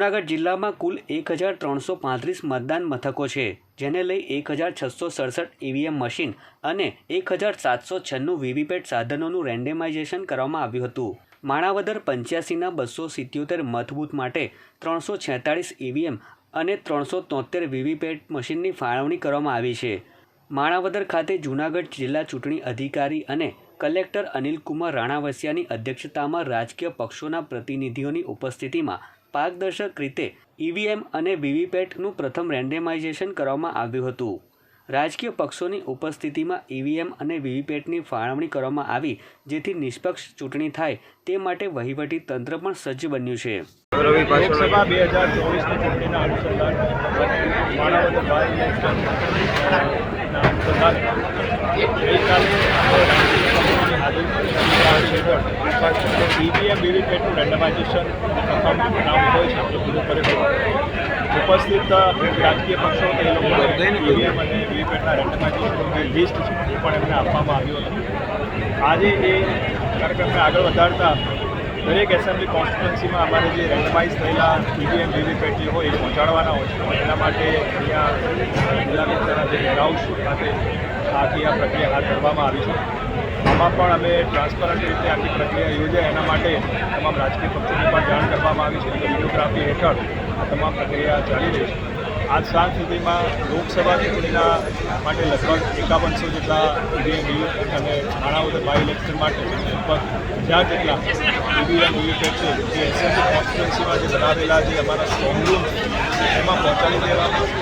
જૂનાગઢ જિલ્લામાં કુલ એક હજાર ત્રણસો પાંત્રીસ મતદાન મથકો છે, જેને લઈ એક હજાર છસો સડસઠ ઈવીએમ મશીન અને એક હજાર સાતસો છન્નું વીવીપેટ સાધનોનું રેન્ડમાઇઝેશન કરવામાં આવ્યું હતું. માણાવદર પંચ્યાસીના બસો સિત્યોતેર મતબૂથ માટે ત્રણસો છેતાળીસ ઈવીએમ અને ત્રણસો તોતેર વીવીપેટ મશીનની ફાળવણી કરવામાં આવી છે. માણાવદર ખાતે જૂનાગઢ જિલ્લા ચૂંટણી અધિકારી અને કલેક્ટર અનિલકુમાર રાણાવસિયાની અધ્યક્ષતામાં રાજકીય પક્ષોના પ્રતિનિધિઓની ઉપસ્થિતિમાં પારદર્શક રીતે ઈવીએમ અને વીવીપેટનું પ્રથમ રેન્ડમાઇઝેશન કરવામાં આવ્યું હતું. રાજકીય પક્ષોની ઉપસ્થિતિમાં ઈવીએમ અને વીવીપેટની ફાળવણી કરવામાં આવી, જેથી નિષ્પક્ષ ચૂંટણી થાય તે માટે વહીવટી તંત્ર પણ સજ્જ બન્યું છે. લોકસભા બે હજાર ચૂંટણીના અનુસંધાને ગઈકાલે આપણે હેઠળ ઈવીએમ વીવીપેટનું રેન્ડમાઇઝેશન પ્રથમ નામ હોય છે આપણે પૂરું કરેલું ઉપસ્થિત રાજકીય પક્ષો એ લોકો ઈવીએમ અને વીવીપેટના રેન્ડમાઇઝેશનનું જે લિસ્ટ છે એ પણ એમને આપવામાં આવ્યું હતું. આજે એ કાર્યક્રમને આગળ વધારતા દરેક એસેમ્બલી કોન્સ્ટિટ્યુન્સીમાં અમારે જે રેન્ડમાઇઝ થયેલા ઈવીએમ વીવીપેટ જે હોય એ પહોંચાડવાના હોય છે. એના માટે અહીંયા જિલ્લા કક્ષાના જે વેરહાઉસ ખાતે આખી આ પ્રક્રિયા હાથ ધરવામાં આવી છે. આમાં પણ અમે ટ્રાન્સપરન્ટ રીતે આખી પ્રક્રિયા યોજાય. એના માટે તમામ રાજકીય પક્ષોને પણ જાણ કરવામાં આવી છે. અને વિડીયોગ્રાફી હેઠળ આ તમામ પ્રક્રિયા ચાલી રહી છે. આજ સાંજ સુધીમાં લોકસભા ચૂંટણીના માટે લગભગ એકાવનસો જેટલા ઈવીએમ અને માણાવદર બાય ઇલેક્શન માટે લગભગ હજાર જેટલા ઈવીએમ વીવીપેટ છે, જે એસએમસી કોન્સ્ટિટ્યુન્સીમાં જે બનાવેલા જે અમારા સ્ટ્રોંગ રૂમ એમાં પહોંચાડી દેવામાં